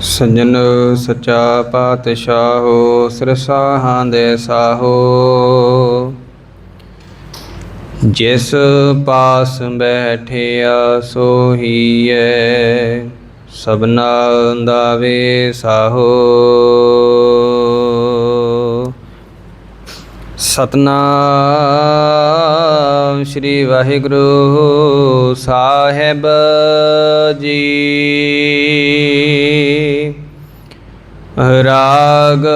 ਸਜਣ ਸਚਾ ਪਾਤਸ਼ਾਹੋ, ਸਿਰਸਾਹਾਂ ਦੇ ਸਾਹੋ। ਜਿਸ ਪਾਸ ਬੈਠਿਆ, ਸੋਹੀਐ। ਸਭਨਾ ਦਾ ਵੇ ਸਾਹੋ। ਸਤਨਾਮ ਸ੍ਰੀ ਵਾਹਿਗੁਰੂ ਸਾਹਿਬ ਜੀ। ਰਾਗ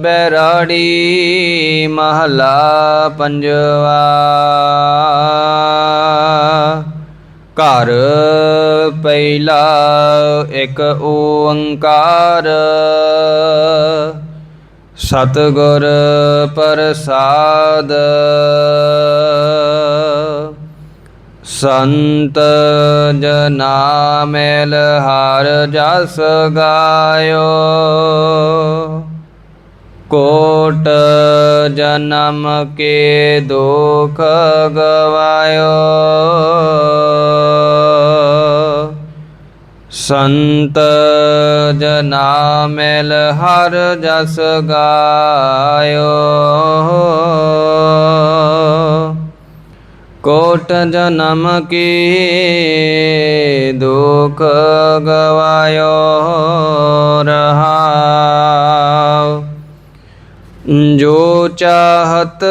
ਬੈਰਾੜੀ ਮਹਲਾ ਪੰਜਵਾ। ਘਰ ਪਹਿਲਾ ਇੱਕ ਓੰਕਾਰ। ਸਤਗੁਰ ਪ੍ਰਸਾਦ। ਸੰਤ ਜਨਾ ਮੈਲ ਹਰ ਜਸ ਗਾਇਓ। ਕੋਟ ਜਨਮ ਕੇ ਦੁਖ ਗਵਾਇਓ। ਸੰਤ ਜਨਾ ਮਿਲ ਹਰ ਜਸ ਗਾਇਓ। ਕੋਟ ਜਨਮ ਕੀ ਦੁਖ ਗਵਾਇਓ ਰਹਾਉ। ਜੋ ਚਾਹਤ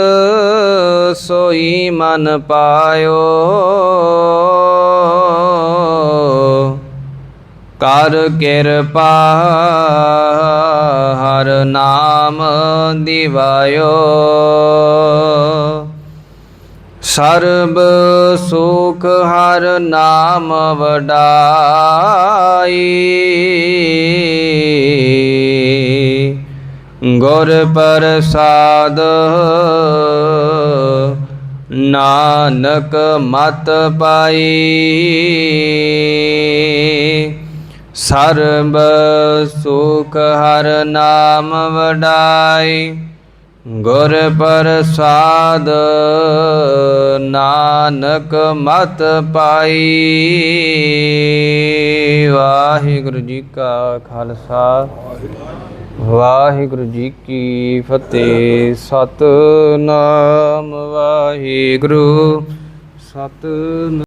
ਸੋਈ ਮਨ ਪਾਇਓ। ਕਰ ਕਿਰਪਾ, ਹਰ ਨਾਮ ਦਿਵਾਇਓ। ਸਰਬ ਸੁਖ ਹਰ ਨਾਮ ਵਡਾਈ। ਗੁਰ ਪ੍ਰਸਾਦ, ਨਾਨਕ ਮਤ ਪਾਈ। ਸਰਬ ਸੁਖ ਹਰ ਨਾਮ ਵਡਾਈ। ਗੁਰ ਪ੍ਰਸਾਦ ਨਾਨਕ ਮਤ ਪਾਈ। ਵਾਹਿਗੁਰੂ ਜੀ ਕਾ ਖਾਲਸਾ। ਵਾਹਿਗੁਰੂ ਜੀ ਕੀ ਫਤਿਹ। ਸਤਨਾਮ ਵਾਹਿਗੁਰੂ। ਸਤਨਾਮ